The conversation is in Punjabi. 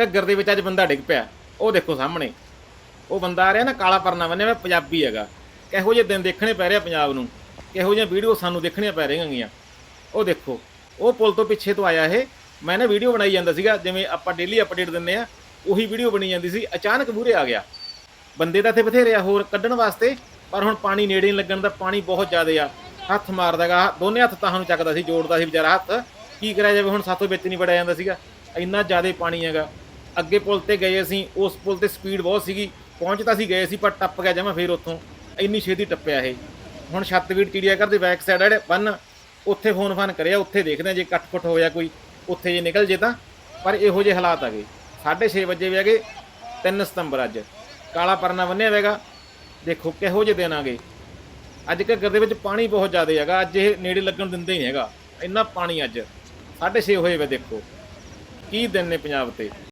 ਘੱਗਰ ਦੇ ਵਿੱਚ ਅੱਜ ਬੰਦਾ ਡਿੱਗ ਪਿਆ। ਉਹ ਦੇਖੋ ਸਾਹਮਣੇ। ਉਹ ਬੰਦਾ ਆ ਰਿਹਾ ਨਾ ਕਾਲਾ ਪਰਨਾ ਬੰਨਿਆ ਹੋਇਆ, ਪੰਜਾਬੀ ਹੈਗਾ। ਕਿਹੋ ਜਿਹੇ ਦਿਨ ਦੇਖਣੇ ਪੈ ਰਹੇ ਆ ਪੰਜਾਬ ਨੂੰ। ਕਿਹੋ ਜਿਹੀਆਂ ਵੀਡੀਓ ਸਾਨੂੰ ਦੇਖਣੀਆਂ ਪੈ ਰਹੀਆਂ। ਗੀਆਂ ਉਹ ਦੇਖੋ, ਉਹ ਪੁਲ ਤੋਂ ਪਿੱਛੇ ਤੋਂ ਆਇਆ ਇਹ। ਮੈਂ ਨਾ ਵੀਡੀਓ ਬਣਾਈ ਜਾਂਦਾ ਸੀਗਾ, ਜਿਵੇਂ ਆਪਾਂ ਡੇਲੀ ਅਪਡੇਟ ਦਿੰਦੇ ਆ, ਉਹੀ ਵੀਡੀਓ ਬਣੀ ਜਾਂਦੀ ਸੀ। ਅਚਾਨਕ ਮੂਹਰੇ ਆ ਗਿਆ। ਬੰਦੇ ਤਾਂ ਇੱਥੇ ਬਥੇਰੇ ਆ ਹੋਰ ਕੱਢਣ ਵਾਸਤੇ, ਪਰ ਹੁਣ ਪਾਣੀ ਨੇੜੇ ਨਹੀਂ ਲੱਗਣ ਦਾ, ਪਾਣੀ ਬਹੁਤ ਜ਼ਿਆਦਾ ਆ। ਹੱਥ ਮਾਰਦਾਗਾ ਦੋਨੇ ਹੱਥ ਤਾਂ ਨੂੰ ਚੱਕਦਾ ਸੀ, ਜੋੜਦਾ ਸੀ ਵਿਚਾਰਾ ਹੱਥ। ਕੀ ਕਰਿਆ ਜਾਵੇ, ਹੁਣ ਸਾਥੋਂ ਵਿੱਚ ਨਹੀਂ ਵੜਿਆ ਜਾਂਦਾ ਸੀਗਾ। ਇੰਨਾ ਜ਼ਿਆਦਾ ਪਾਣੀ ਹੈਗਾ। ਅੱਗੇ ਪੁਲ ਤੇ ਗਏ ਅਸੀਂ, ਉਸ ਪੁਲ ਤੇ ਸਪੀਡ ਬਹੁਤ ਸੀਗੀ, ਪਹੁੰਚ ਤਾਂ ਅਸੀਂ ਗਏ ਸੀ, ਪਰ ਟੱਪ ਗਿਆ ਜਮਾ ਫੇਰ ਉੱਥੋਂ। ਇੰਨੀ ਛੇਤੀ ਟੱਪਿਆ ਇਹ। ਹੁਣ ਛੱਤਵੀਰ ਚਿੜੀਆਘਰ ਦੇ ਬੈਕ ਸਾਈਡ ਜਿਹੜੇ ਬੰਨ ਉੱਥੇ ਫੋਨ ਫਾਨ ਕਰਿਆ, ਉੱਥੇ ਦੇਖਦੇ ਆ ਜੇ ਕੱਟ-ਕੁੱਟ ਹੋਇਆ ਕੋਈ, ਉੱਥੇ ਜੇ ਨਿਕਲ ਜੇ ਤਾਂ। ਪਰ ਇਹੋ ਜਿਹੇ ਹਾਲਾਤ ਆ ਗਏ। 6:30 ਵਜੇ ਵੀ ਹੈਗੇ 3 ਸਤੰਬਰ ਅੱਜ। ਕਾਲਾ ਪਰਨਾ ਬੰਨਿਆ ਹੋਵੇਗਾ ਦੇਖੋ ਕਿਹੋ ਜਿਹੇ ਦਿਨ ਆ ਗਏ। ਅੱਜ ਘੱਗਰ ਦੇ ਵਿੱਚ ਪਾਣੀ ਬਹੁਤ ਜ਼ਿਆਦਾ ਹੈਗਾ, ਅੱਜ ਇਹ ਨੇੜੇ ਲੱਗਣ ਦਿੰਦੇ ਹੀ ਨਹੀਂ ਹੈਗਾ। ਇੰਨਾ ਪਾਣੀ ਅੱਜ। 6:30 ਹੋਏ ਵੇ ਦੇਖੋ। ਕੀ ਦਿਨ ਨੇ ਪੰਜਾਬ ਤੇ।